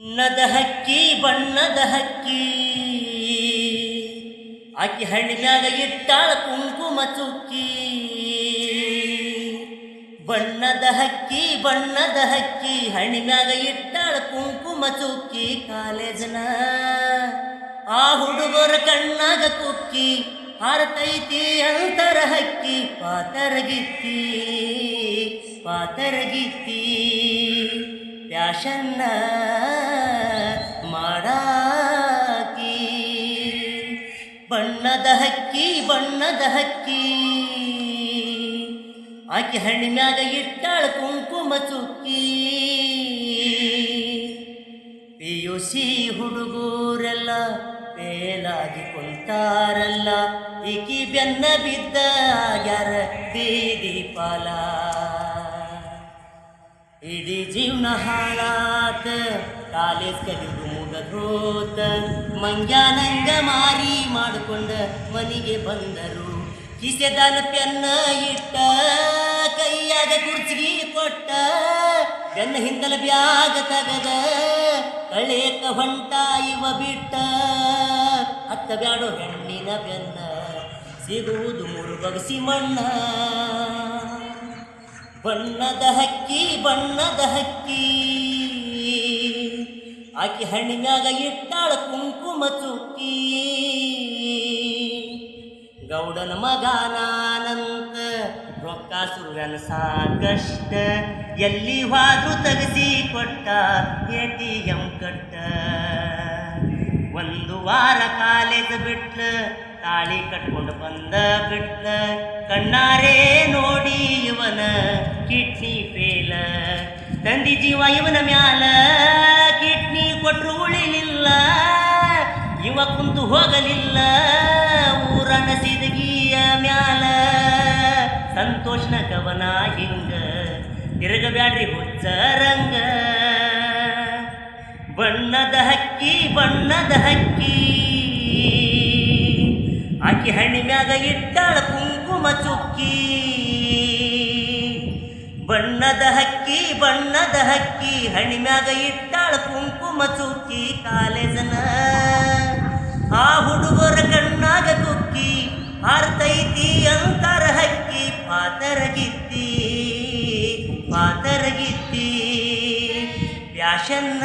ಬಣ್ಣದ ಹಕ್ಕಿ ಬಣ್ಣದ ಹಕ್ಕಿ. ಆಕಿ ಹಣ್ಣಿನಾಗ ಇಟ್ಟಾಳ ಕುಂಕುಮ ಚುಕ್ಕಿ. ಬಣ್ಣದ ಹಕ್ಕಿ ಬಣ್ಣದ ಹಕ್ಕಿ ಹಣ್ಣಿನಾಗ ಇಟ್ಟಾಳ ಕುಂಕುಮ ಚುಕ್ಕಿ. ಕಾಲೇಜನ ಆ ಹುಡುಗರ ಕಣ್ಣಾಗ ಕುಕ್ಕಿ, ಹಾರತೈತಿ ಅಂತರ ಹಕ್ಕಿ. ಪಾತರಗಿತ್ತಿ ಪಾತರಗಿತ್ತಿ. ಪ್ಯಾಶನ್ನ ಮಾಡಾಕಿ. ಬಣ್ಣದ ಹಕ್ಕಿ ಬಣ್ಣದ ಹಕ್ಕಿ. ಆಕಿ ಹಣ್ಣಿನಾಗ ಇಟ್ಟಾಳ ಕುಂಕುಮ ಚುಕ್ಕಿ. ಪಿ ಯು ಸಿ ಹುಡುಗರೆಲ್ಲ ಫೇಲಾಗಿ ಕುಂತಾರಲ್ಲ. ಈಕಿ ಬೆನ್ನ ಬಿದ್ದ ಯಾರ ಬೀದಿ ಪಾಲ. ಇಡೀ ಜೀವನ ಹಾಳಾತ, ಕಾಲೇಜ್ ಕಲಿದು ಮುಗದೋತ ಮಂಗ್ಯಾನಂಗ ಮಾರಿ ಮಾಡಿಕೊಂಡ ಮನೆಗೆ ಬಂದರು. ಕಿಸೆದಾನ ಪೆನ್ನ ಇಟ್ಟ, ಕೈಯಾಗ ಕುರ್ಚಿಗೆ ಕೊಟ್ಟ, ಬೆನ್ನ ಹಿಂದಲ ಬ್ಯಾಗ ತಗದ, ಕಳೇಕ ಹೊಂಟ ಇವ ಬಿಟ್ಟ. ಹತ್ತ ಬ್ಯಾಡೋ ಹೆಣ್ಣಿನ ಬೆನ್ನ, ಸಿಗುವುದು ಮೂರು ಬಗಸಿ ಮಣ್ಣ. ಬಣ್ಣದ ಹಕ್ಕಿ ಬಣ್ಣದ ಹಕ್ಕಿ. ಆಕಿ ಹಣ್ಣಿನಾಗ ಇಟ್ಟಾಳ ಕುಂಕುಮ ಚುಕ್ಕಿ. ಗೌಡನ ಮಗಾನಂತ ರೊಕ್ಕ ಸಾಕಷ್ಟ. ಎಲ್ಲಿ ವಾದ್ರು ತಗಸಿ ಕೊಟ್ಟ ಎ ಟಿ ಎಂ ಕಟ್ಟ. ಒಂದು ವಾರ ಕಾಲೇಜ್ ಬಿಟ್ಲ ತಾಳಿ ಕಟ್ಕೊಂಡು ಬಂದ ಬಿಟ್ಲ ಕಣ್ಣಾರೇ ನೋಡಿ ಇವನ ಕಿಡ್ನಿ ಫೇಲ. ತಂದಿ ಜೀವ ಇವನ ಮ್ಯಾಲ, ಕಿಡ್ನಿ ಕೊಟ್ರು ಉಳಿಲಿಲ್ಲ. ಇವ ಕುಂತು ಹೋಗಲಿಲ್ಲ ಊರನ ಸಿದಗಿಯ ಮ್ಯಾಲ. ಸಂತೋಷನ ಕವನ ಹಿಂಗ ತಿರುಗಬ್ಯಾಡ್ರಿ ಹುಚ್ಚರಂಗ ಬಣ್ಣದ ಹಕ್ಕಿ ಬಣ್ಣದ ಹಕ್ಕಿ. ಆಕಿ ಹಣ್ಣಿನ್ಯಾಗ ಇಟ್ಟಾಳ ಕುಂಕುಮ ಚುಕ್ಕಿ. ಬಣ್ಣದ ಹಕ್ಕಿ ಬಣ್ಣದ ಹಕ್ಕಿ, ಹಣಿಮ್ಯಾಗ ಇಟ್ಟಾಳ ಕುಂಕುಮ ಚುಕ್ಕಿ, ಕಾಲೇಜನ. ಆ ಹುಡುಗರ ಕಣ್ಣಾಗ ಕುಕ್ಕಿ ಹಾರ್ತೈತಿ ಅಂತರ ಹಕ್ಕಿ, ಪಾತರಗಿತ್ತಿ ಪಾತರಗಿತ್ತಿ. ಪ್ಯಾಶನ್ನ